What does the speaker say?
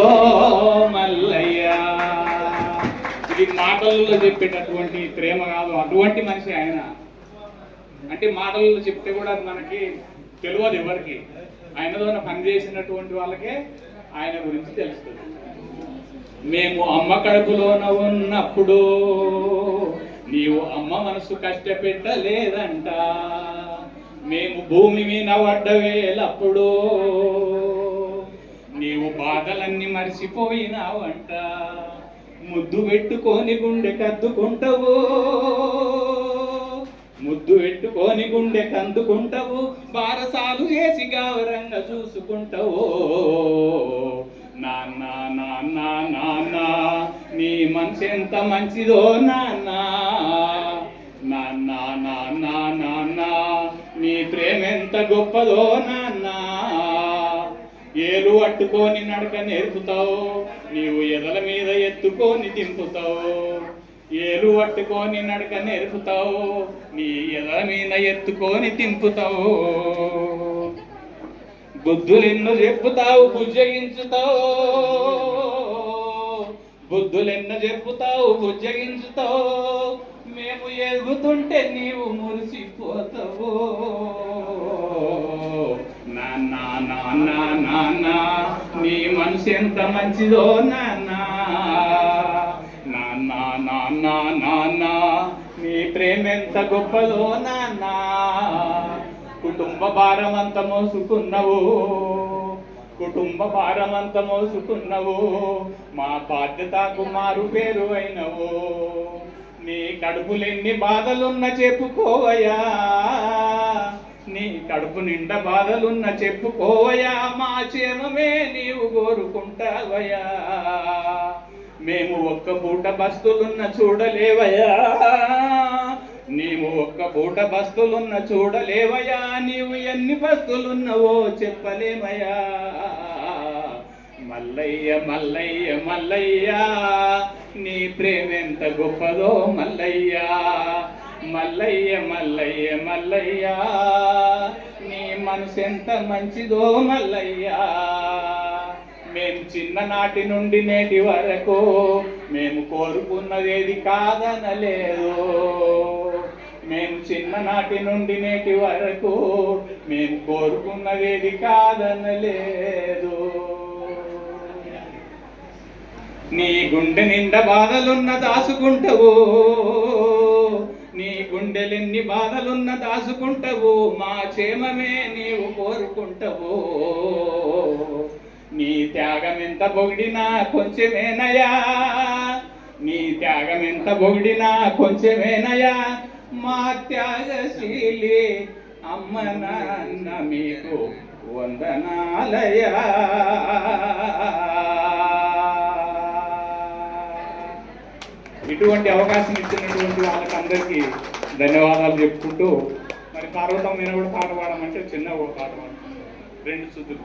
ఓ మల్లయ్య ఇది మాటల్లో చెప్పేటటువంటి ప్రేమ కాదు. అటువంటి మనిషి ఆయన. అంటే మాటల్లో చెప్తే కూడా అది మనకి తెలియదు ఎవరికి. ఆయనతో పని చేసినటువంటి వాళ్ళకే ఆయన గురించి తెలుస్తుంది. మేము అమ్మ కడుపులోన ఉన్నప్పుడు నీవు అమ్మ మనసు కష్టపెట్టలేదంట. మేము భూమి మీద పడ్డవేలప్పుడు నీవు బాధలన్నీ మర్చిపోయినావంట. ముద్దు పెట్టుకొని గుండె కద్దుకుంటావు. ముద్దు పెట్టుకొని గుండె కందుకుంటావు. బారసాలు వేసి గౌరంగా చూసుకుంటావు. నాన్న నాన్న నాన్న నీ మనసు ఎంత మంచిదో నాన్న. నాన్న నాన్న నాన్న నీ ప్రేమ ఎంత గొప్పదో నాన్న. ఏలు అట్టుకొని నడక నేర్పుతావు నీవు ఎదల మీద ఎత్తుకొని దింపుతావు. ఏలు పట్టుకొని నడక నేర్పుతావు నీ ఎదల మీద ఎత్తుకొని తింపుతావు బుద్ధులెన్ను చెప్పుతావు బుజ్జగించుతావు బుద్ధులెన్న చెప్పుతావు బుజ్జగించుతావు మేము ఎదుగుతుంటే నీవు మురిసిపోతావు. మనిషి ఎంత మంచిదో నాన్న. నాన్న నాన్న నాన్న. నీ ప్రేమ ఎంత గొప్పదో నాన్న. కుటుంబ భారం అంత మోసుకున్నవు. కుటుంబ భారం అంత మోసుకున్నవు. మా బాధ్యతకు మారు పేరు అయినవు. నీ కడుపులెన్ని బాధలున్న చెప్పుకోవయా నీ కడుపు నిండా బాధలున్న చెప్పుకోవయా మా క్షేమమే నీవు కోరుకుంటావయా మేము ఒక్క పూట బస్తులున్న చూడలేవయా నీవు ఒక్క పూట బస్తులున్న చూడలేవయా నీవు ఎన్ని బస్తులున్నవో చెప్పలేమయా మల్లయ్య మల్లయ్య మల్లయ్య నీ ప్రేమెంత గొప్పదో మల్లయ్య. మల్లయ్య మల్లయ్య మల్లయ్య నీ మనసు ఎంత మంచిదో మల్లయ్య. మేము చిన్ననాటి నుండి నేటి వరకు మేము కోరుకున్నదేది కాదనలేదు. మేము చిన్ననాటి నుండి నేటి వరకు మేము కోరుకున్నదేది కాదనలేదు. నీ గుండె నిండా బాధలున్న దాచుకుంటావు నీ గుండెలెన్ని బాధలున్న దాసుకుంటావు మా క్షేమమే నీవు కోరుకుంటావు. నీ త్యాగం ఎంత పొగిడినా కొంచెమేనయా? నీ త్యాగం ఎంత పొగిడినా కొంచెమేనయా? మా త్యాగశీలి అమ్మ నాన్న మీకు వందనాలయా? ఇటువంటి అవకాశం ఇచ్చినటువంటి వాళ్ళకి అందరికీ ధన్యవాదాలు చెప్పుకుంటూ మరి పార్వతం మీద కూడా పాట పాడమంటే చిన్న ఒక పాట పాడు రెండు సుద్దులు.